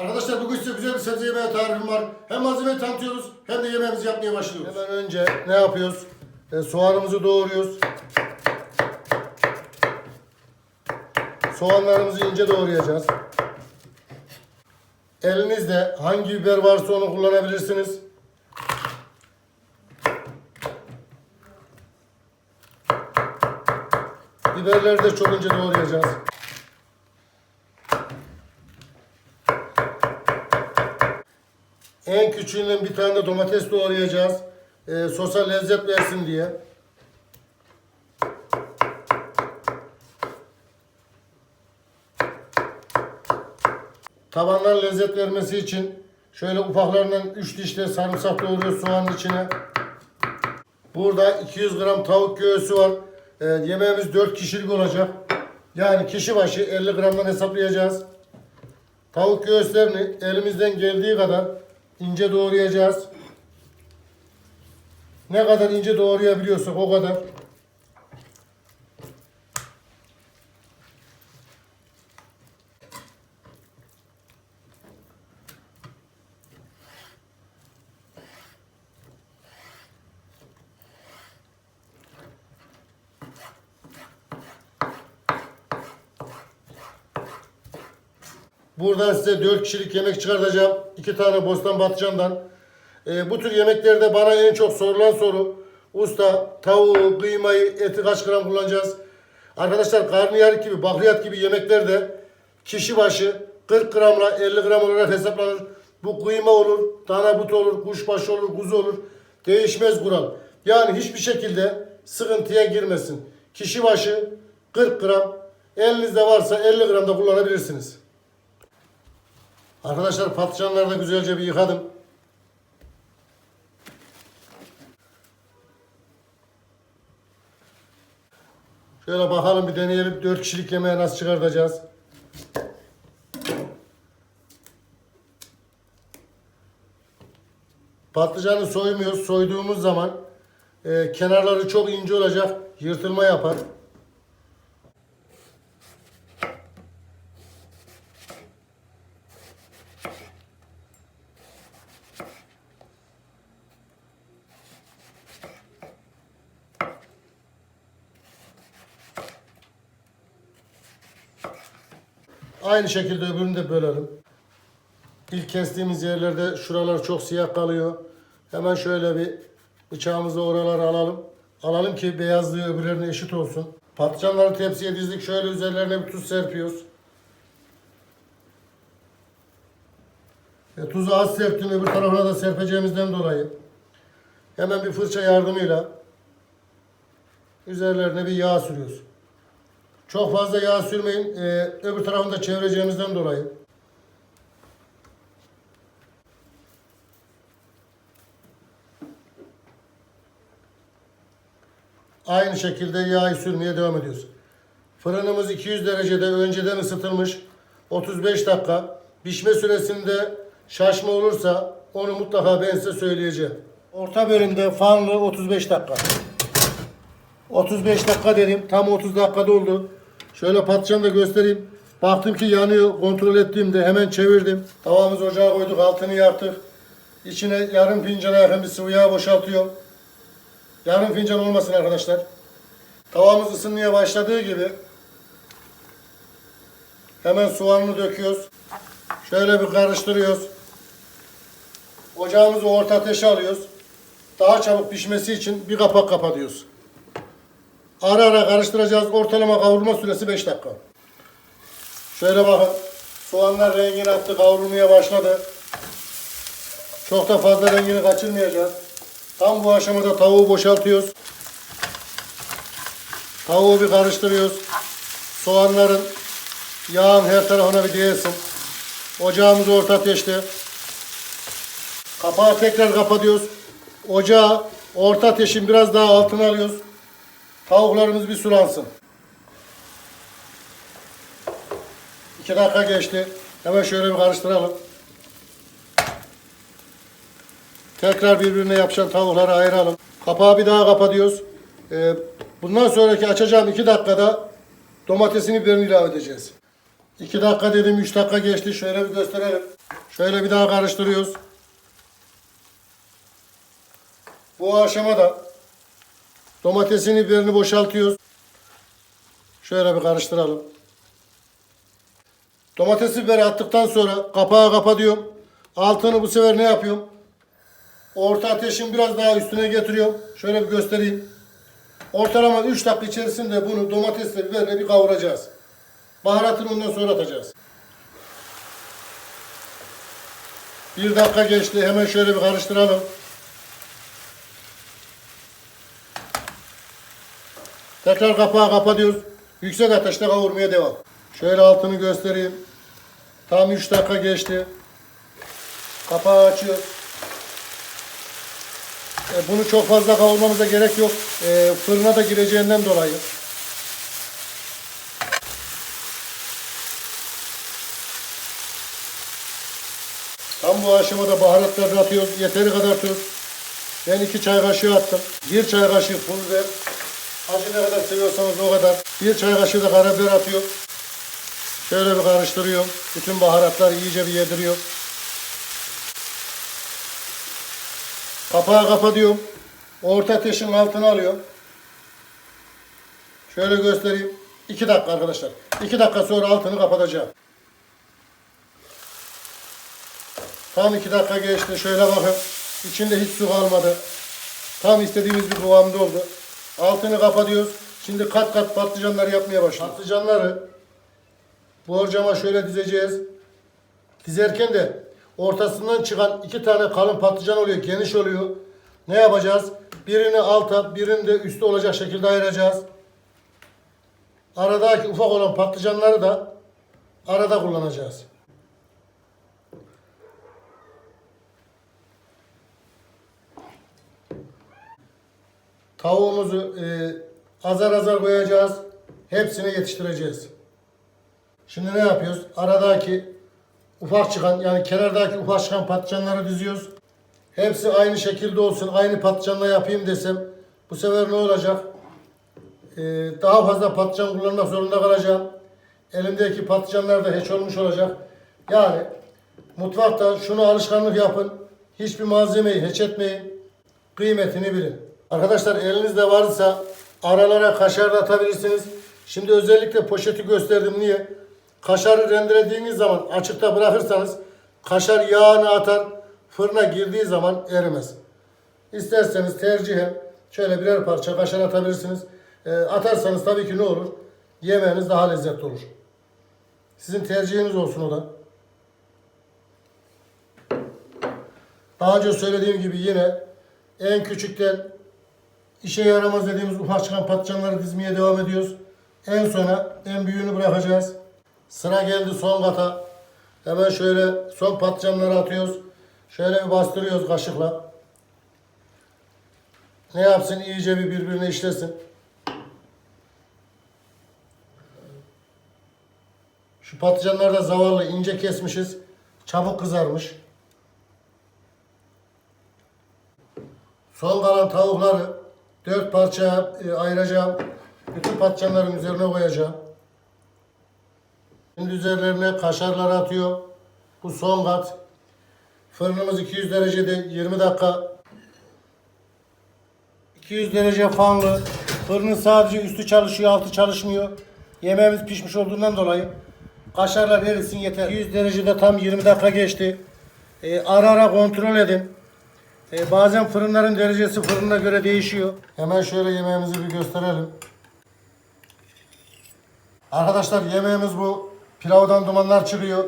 Arkadaşlar bugün size güzel bir sebze yemeği tarifim var. Hem malzemeyi tanıtıyoruz hem de yemeğimizi yapmaya başlıyoruz. Hemen önce ne yapıyoruz? E, soğanımızı doğruyoruz. Soğanlarımızı ince doğrayacağız. Elinizde hangi biber varsa onu kullanabilirsiniz. Biberleri de çok ince doğrayacağız. En küçüğünden bir tane de domates doğrayacağız. Ee, sosa lezzet versin diye. Tabandan lezzet vermesi için şöyle ufaklarından 3 diş de sarımsak doğruyoruz soğanın içine. Burada 200 gram tavuk göğsü var. Ee, yemeğimiz 4 kişilik olacak. Yani kişi başı 50 gramdan hesaplayacağız. Tavuk göğüslerini elimizden geldiği kadar ince doğrayacağız. Ne kadar ince doğrayabiliyorsak o kadar. Buradan size 4 kişilik yemek çıkartacağım. 2 tane bostan batacağından. Ee, bu tür yemeklerde bana en çok sorulan soru. Usta tavuğu, kıymayı, eti kaç gram kullanacağız? Arkadaşlar karnıyarık gibi, bakliyat gibi yemeklerde kişi başı 40 gramla 50 gram olarak hesaplanır. Bu kıyma olur, dana but olur, kuşbaşı olur, kuzu olur. Değişmez kural. Yani hiçbir şekilde sıkıntıya girmesin. Kişi başı 40 gram, elinizde varsa 50 gram da kullanabilirsiniz. Arkadaşlar patlıcanları da güzelce bir yıkadım. Şöyle bakalım bir deneyelim 4 kişilik yemeği nasıl çıkartacağız. Patlıcanı soymuyoruz. Soyduğumuz zaman e, kenarları çok ince olacak. Yırtılma yapar. Aynı şekilde öbürünü de bölelim. İlk kestiğimiz yerlerde şuralar çok siyah kalıyor. Hemen şöyle bir bıçağımızı oralara alalım. Alalım ki beyazlığı öbürlerine eşit olsun. Patlıcanları tepsiye dizdik. Şöyle üzerlerine bir tuz serpiyoruz. E, tuzu az serptim. Öbür tarafına da serpeceğimizden dolayı. Hemen bir fırça yardımıyla üzerlerine bir yağ sürüyoruz. Çok fazla yağ sürmeyin. Ee, öbür tarafını da çevireceğimizden dolayı. Aynı şekilde yağı sürmeye devam ediyoruz. Fırınımız 200 derecede önceden ısıtılmış. 35 dakika. Pişme süresinde şaşma olursa onu mutlaka ben size söyleyeceğim. Orta bölümde fanlı 35 dakika. 35 dakika dedim. Tam 30 dakikada oldu. Şöyle patlıcanı da göstereyim. Baktım ki yanıyor. Kontrol ettiğimde hemen çevirdim. Tavamızı ocağa koyduk. Altını yaktık. İçine yarım fincana yakın bir sıvı yağ boşaltıyorum. Yarım fincan olmasın arkadaşlar. Tavamız ısınmaya başladığı gibi hemen soğanını döküyoruz. Şöyle bir karıştırıyoruz. Ocağımızı orta ateşe alıyoruz. Daha çabuk pişmesi için bir kapak kapatıyoruz. Ara ara karıştıracağız. Ortalama kavurma süresi 5 dakika. Şöyle bakın. Soğanlar rengini attı. Kavrulmaya başladı. Çok da fazla rengini kaçırmayacağız. Tam bu aşamada tavuğu boşaltıyoruz. Tavuğu bir karıştırıyoruz. Soğanların yağın her tarafına bir değsin. Ocağımız orta ateşte. Kapağı tekrar kapatıyoruz. Ocağı orta ateşin biraz daha altına alıyoruz. Tavuklarımız bir sulansın. 2 dakika geçti. Hemen şöyle bir karıştıralım. Tekrar birbirine yapışan tavukları ayıralım. Kapağı bir daha kapatıyoruz. Ee, bundan sonraki açacağım 2 dakikada domatesini biberini ilave edeceğiz. 2 dakika dedim 3 dakika geçti. Şöyle bir gösterelim. Şöyle bir daha karıştırıyoruz. Bu aşamada domatesin biberini boşaltıyoruz. Şöyle bir karıştıralım. Domates biberi attıktan sonra kapağı kapatıyorum. Altını bu sefer ne yapıyorum? Orta ateşin biraz daha üstüne getiriyorum. Şöyle bir göstereyim. Ortalama 3 dakika içerisinde bunu domatesle biberle bir kavuracağız. Baharatını ondan sonra atacağız. Bir dakika geçti. Hemen şöyle bir karıştıralım. Tekrar kapağı kapatıyoruz. Yüksek ateşte kavurmaya devam. Şöyle altını göstereyim. Tam 3 dakika geçti. Kapağı açıyoruz. E, Bunu çok fazla kavurmamıza gerek yok. E, fırına da gireceğinden dolayı. Tam bu aşamada baharatları atıyoruz. Yeteri kadar tuz. Ben iki çay kaşığı attım. Bir çay kaşığı pul biber. Acı ne kadar seviyorsanız o kadar. Bir çay kaşığı da karabiber atıyor. Şöyle bir karıştırıyorum. Bütün baharatlar iyice bir yediriyor. Kapağı kapatıyorum. Orta ateşin altına alıyorum. Şöyle göstereyim. 2 dakika arkadaşlar. 2 dakika sonra altını kapatacağım. Tam 2 dakika geçti. Şöyle bakın. İçinde hiç su kalmadı. Tam istediğimiz bir kıvamda oldu. Altını kapatıyoruz. Şimdi kat kat patlıcanları yapmaya başlıyoruz. Patlıcanları borcama şöyle dizeceğiz. Dizerken de ortasından çıkan iki tane kalın patlıcan oluyor. Geniş oluyor. Ne yapacağız? Birini alta, birini de üstte olacak şekilde ayıracağız. Aradaki ufak olan patlıcanları da arada kullanacağız. Tavuğumuzu e, azar azar koyacağız. Hepsini yetiştireceğiz. Şimdi ne yapıyoruz? Aradaki ufak çıkan yani kenardaki ufak çıkan patlıcanları diziyoruz. Hepsi aynı şekilde olsun. Aynı patlıcanla yapayım desem bu sefer ne olacak? Ee, daha fazla patlıcan kullanmak zorunda kalacağım. Elimdeki patlıcanlar da hiç olmuş olacak. Yani mutfakta şunu alışkanlık yapın. Hiçbir malzemeyi hiç etmeyin. Kıymetini bilin. Arkadaşlar elinizde varsa aralara kaşar atabilirsiniz. Şimdi özellikle poşeti gösterdim. Niye? Kaşarı rendelediğiniz zaman açıkta bırakırsanız kaşar yağını atar. Fırına girdiği zaman erimez. İsterseniz tercihen şöyle birer parça kaşar atabilirsiniz. E, atarsanız tabii ki ne olur? Yemeğiniz daha lezzetli olur. Sizin tercihiniz olsun o da. Daha önce söylediğim gibi yine en küçükten işe yaramaz dediğimiz ufak çıkan patlıcanları dizmeye devam ediyoruz. En sona en büyüğünü bırakacağız. Sıra geldi son kata. Hemen şöyle son patlıcanları atıyoruz. Şöyle bir bastırıyoruz kaşıkla. Ne yapsın? iyice bir birbirine işlesin. Şu patlıcanlar da zavallı ince kesmişiz. Çabuk kızarmış. Son kalan tavukları dört parçaya e, ayıracağım. Bütün patlıcanların üzerine koyacağım. Şimdi üzerlerine kaşarlar atıyor. Bu son kat. Fırınımız 200 derecede 20 dakika. 200 derece fanlı. Fırının sadece üstü çalışıyor, altı çalışmıyor. Yemeğimiz pişmiş olduğundan dolayı kaşarlar erisin yeter. 200 derecede tam 20 dakika geçti. Ee, ara ara kontrol edin. Ee, bazen fırınların derecesi fırına göre değişiyor. Hemen şöyle yemeğimizi bir gösterelim. Arkadaşlar yemeğimiz bu. Pilavdan dumanlar çıkıyor.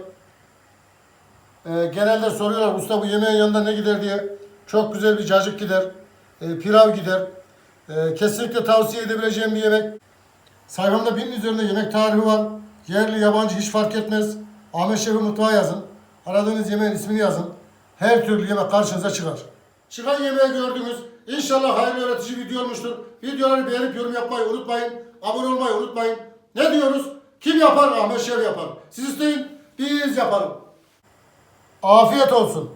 Ee, genelde soruyorlar usta bu yemeğin yanında ne gider diye. Çok güzel bir cacık gider. Ee, pilav gider. Ee, kesinlikle tavsiye edebileceğim bir yemek. Sayfamda binin üzerinde yemek tarifi var. Yerli yabancı hiç fark etmez. Ahmet Şef'i mutfağa yazın. Aradığınız yemeğin ismini yazın. Her türlü yemek karşınıza çıkar. Çıkan yemeği gördünüz. İnşallah hayırlı öğretici video olmuştur. Videoları beğenip yorum yapmayı unutmayın. Abone olmayı unutmayın. Ne diyoruz? Kim yapar? Ahmet Şef yapar. Siz isteyin, biz yaparım. Afiyet olsun.